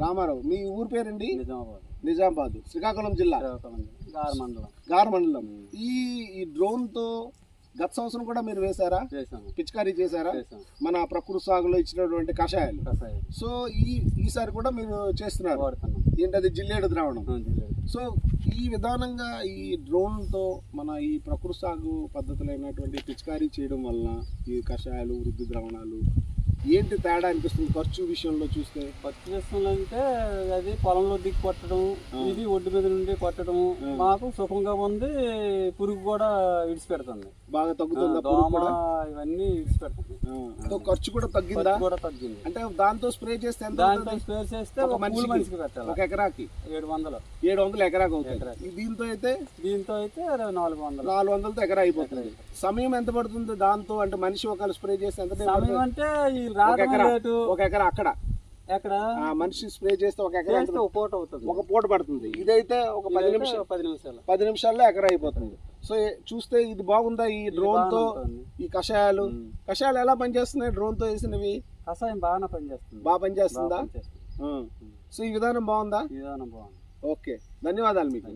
రామారావు. మీ ఊరు పేరండి నిజామాబాద్. నిజామాబాద్. శ్రీకాకుళం జిల్లా. గార మండలం. గార్ మండలం. ఈ ఈ డ్రోన్తో గత సంవత్సరం కూడా మీరు వేశారా? పిచికారీ చేశారా? మన ప్రకృతి సాగులో ఇచ్చినటువంటి కషాయాలు. కషాయం సో ఈ ఈసారి కూడా మీరు చేస్తున్నారు. ఏంటది? జిల్లేడు ద్రావణం. సో ఈ విధానంగా ఈ డ్రోన్తో మన ఈ ప్రకృతి సాగు పద్ధతులైనటువంటి పిచికారీ చేయడం వలన ఈ కషాయాలు వృద్ధి ద్రావణాలు ఏంటి తేడా అనిపిస్తుంది ఖర్చు విషయంలో చూస్తే? పత్తి చేస్తున్నా అంటే అది పొలంలో దిక్కు కొట్టడం ఇది ఒడ్డు మీద నుండి కొట్టడం మాకు సుఖంగా ఉంది పురుగు కూడా విడిచిపెడుతుంది. బాగా తగ్గుతుందా దోమ ఇవన్నీ విడిచిపెడుతుంది. ఖర్చు కూడా తగ్గిందా? కూడా తగ్గింది. అంటే దాంతో స్ప్రే చేస్తే ఎంత దాంతో? స్పేర్ చేస్తే ఒక పూల మనిషికి పెట్టాలి. ఒక ఎకరాకి? ఏడు వందలు. ఏడు వందలు ఎకరాకి అవుతుంది దీంతో అయితే? దీంతో అయితే నాలుగు వందలు. నాలుగు వందలతో ఎకరా అయిపోతుంది. సమయం ఎంత పడుతుంది దాంతో? అంటే మనిషి ఒకళ్ళు స్ప్రే చేస్తే ఎంత సమయం? అంటే ఈ ఒక ఎకరా రేటు ఒక ఎకరా అక్కడ. ఎక్కడ? ఆ మనిషి స్ప్రే చేస్తే ఒక ఎకరా పూట అవుతుంది. ఒక పూట పడుతుంది. ఇదైతే ఒక పది నిమిషాలు పది నిమిషాలు. పది నిమిషాల్లో ఎకరా అయిపోతుంది. సో చూస్తే ఇది బాగుందా ఈ డ్రోన్తో. ఈ కషాయాలు. కషాయాలు ఎలా పనిచేస్తున్నాయి డ్రోన్తో వేసినవి? కషాయం బాగా పనిచేస్తుందా? బాగా పనిచేస్తుంది. సో ఈ విధానం బాగుందా? విధానం బాగుంది. ఓకే. ధన్యవాదాలు మీకు.